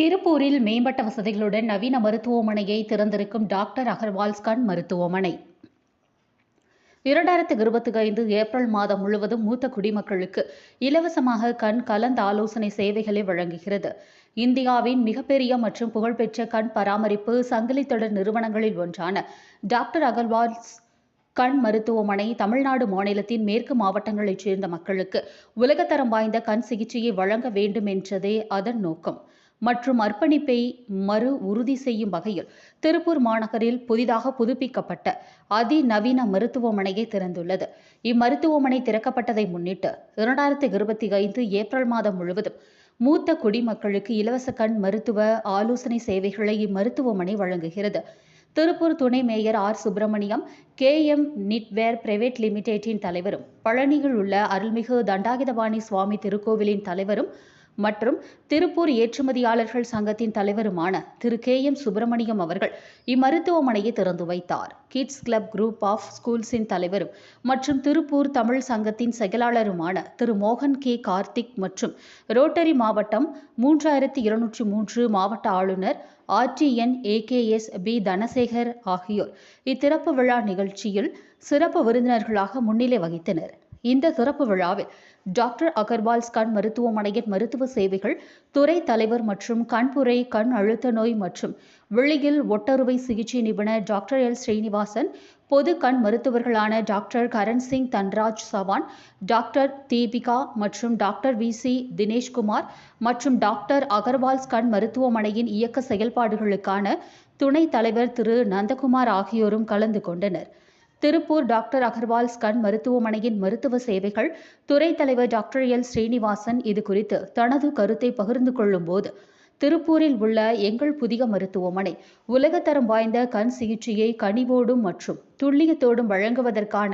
திருப்பூரில் மேம்பட்ட வசதிகளுடன் நவீன மருத்துவமனையை திறந்திருக்கும் டாக்டர் அகர்வால்ஸ் கண் மருத்துவமனை. இரண்டாயிரத்து இருபத்தி ஐந்து ஏப்ரல் மாதம் முழுவதும் மூத்த குடிமக்களுக்கு இலவசமாக கண் கலந்து ஆலோசனை சேவைகளை வழங்குகிறது. இந்தியாவின் மிகப்பெரிய மற்றும் புகழ்பெற்ற கண் பராமரிப்பு சங்கிலித்தொடர் நிறுவனங்களில் ஒன்றான டாக்டர் அகர்வால்ஸ் கண் மருத்துவமனை தமிழ்நாடு மாநிலத்தின் மேற்கு மாவட்டங்களைச் சேர்ந்த மக்களுக்கு உலகத்தரம் வாய்ந்த கண் சிகிச்சையை வழங்க வேண்டும் என்றதே அதன் நோக்கம். மற்றும் அர்ப்பணிப்பை மறு உறுதி செய்யும் வகையில் திருப்பூர் மாநகரில் புதிதாக புதுப்பிக்கப்பட்ட அதிநவீன மருத்துவமனையை திறந்துள்ளது. இம்மருத்துவமனை திறக்கப்பட்டதை முன்னிட்டு இரண்டாயிரத்தி இருபத்தி ஐந்து ஏப்ரல் மாதம் முழுவதும் மூத்த குடிமக்களுக்கு இலவச கண் மருத்துவ ஆலோசனை சேவைகளை இம்மருத்துவமனை வழங்குகிறது. திருப்பூர் துணை mayor R. Subramaniam K. M. Knitwear private லிமிடெட்டின் தலைவரும் பழனியில் உள்ள அருள்மிகு தண்டாகிதபாணி சுவாமி திருக்கோவிலின் தலைவரும் மற்றும் திருப்பூர் ஏற்றுமதியாளர்கள் சங்கத்தின் தலைவருமான திரு கே எம் சுப்பிரமணியம் அவர்கள் இம்மருத்துவமனையை திறந்து வைத்தார். கிட்ஸ் கிளப் குரூப் ஆஃப் ஸ்கூல்ஸின் தலைவரும் மற்றும் திருப்பூர் தமிழ் சங்கத்தின் செயலாளருமான திரு மோகன் கே கார்த்திக் மற்றும் ரோட்டரி மாவட்டம் மூன்றாயிரத்தி இருநூற்றி மூன்று மாவட்ட ஆளுநர் ஆர்டிஎன் ஏகேஎஸ் பி தனசேகர் ஆகியோர். இத்திறப்பு விழா நிகழ்ச்சியில் சிறப்பு விருந்தினர்களாக முன்னிலை வகித்தனர். இந்த சிறப்பு விழாவில் டாக்டர் அகர்வால்ஸ் கண் மருத்துவமனையின் மருத்துவ சேவைகள் துறை தலைவர் மற்றும் கண்புரை கண் அழுத்த நோய் மற்றும் விழியில் ஒட்டறுவை சிகிச்சை நிபுணர் டாக்டர் எல். ஸ்ரீனிவாசன் பொது கண் மருத்துவர்களான டாக்டர் கரண் சிங் தன்ராஜ் சவான் டாக்டர் தீபிகா மற்றும் டாக்டர் வி. சி. தினேஷ்குமார் மற்றும் டாக்டர் அகர்வால்ஸ் கண் மருத்துவமனையின் இயக்க செயல்பாடுகளுக்கான துணைத் தலைவர் திரு. நந்தகுமார் ஆகியோரும் கலந்து கொண்டனர். திருப்பூர் டாக்டர் அகர்வால்ஸ் கண் மருத்துவமனையின் மருத்துவ சேவைகள் துறை தலைவர் டாக்டர் எல். ஸ்ரீனிவாசன் இது குறித்து தனது கருத்தை பகிர்ந்து கொள்ளும் போது திருப்பூரில் உள்ள எங்கள் புதிய மருத்துவமனை உலகத்தரம் வாய்ந்த கண் சிகிச்சையை கனிவோடும் மற்றும் துல்லியத்தோடும் வழங்குவதற்கான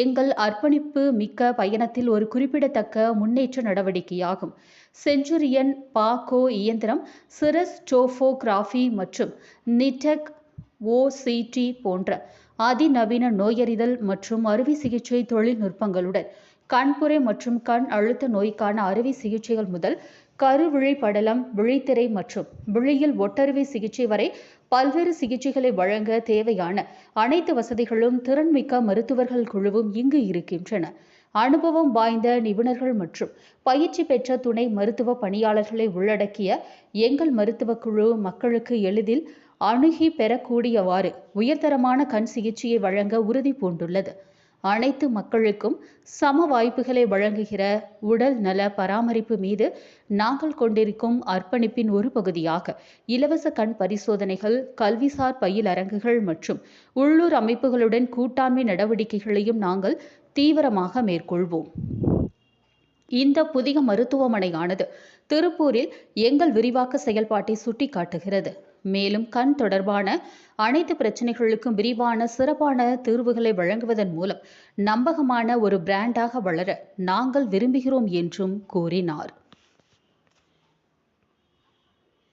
எங்கள் அர்ப்பணிப்பு மிக்க பயணத்தில் ஒரு குறிப்பிடத்தக்க முன்னேற்ற நடவடிக்கையாகும். செஞ்சுரியன் பாகோ இயந்திரம் சிரஸ் டோஃபோகிராஃபி மற்றும் நிடெக் ஓசிடி போன்ற அதிநவீன நோயறிதல் மற்றும் அறுவை சிகிச்சை தொழில்நுட்பங்களுடன் கண்புரை மற்றும் கண் அழுத்த நோய்க்கான அறுவை சிகிச்சைகள் முதல் கருவிழி படலம் விழித்திரை மற்றும் விழியில் ஒட்டறுவை சிகிச்சை வரை பல்வேறு சிகிச்சைகளை வழங்க தேவையான அனைத்து வசதிகளும் திறன்மிக்க மருத்துவர்கள் குழுவும் இங்கு இருக்கின்றன. அனுபவம் வாய்ந்த நிபுணர்கள் மற்றும் பயிற்சி பெற்ற துணை மருத்துவ பணியாளர்களை உள்ளடக்கிய எங்கள் மருத்துவ குழு மக்களுக்கு எளிதில் அணுகி பெறக்கூடியவாறு உயர்தரமான கண் சிகிச்சையை வழங்க உறுதி பூண்டுள்ளது. அனைத்து மக்களுக்கும் சம வாய்ப்புகளை வழங்குகிற உடல் நல பராமரிப்பு மீது நாங்கள் கொண்டிருக்கும் அர்ப்பணிப்பின் ஒரு பகுதியாக இலவச கண் பரிசோதனைகள் கல்விசார் பயிலரங்குகள் மற்றும் உள்ளூர் அமைப்புகளுடன் கூட்டாண்மை நடவடிக்கைகளையும் நாங்கள் தீவிரமாக மேற்கொள்வோம். இந்த புதிய மருத்துவமனையானது திருப்பூரில் எங்கள் விரிவாக்க செயல்பாட்டை சுட்டிக்காட்டுகிறது. மேலும் கண் தொடர்பான அனைத்து பிரச்சனைகளுக்கும் விரிவான சிறப்பான தீர்வுகளை வழங்குவதன் மூலம் நம்பகமான ஒரு பிராண்டாக வளர நாங்கள் விரும்புகிறோம் என்றும் கூறினார்.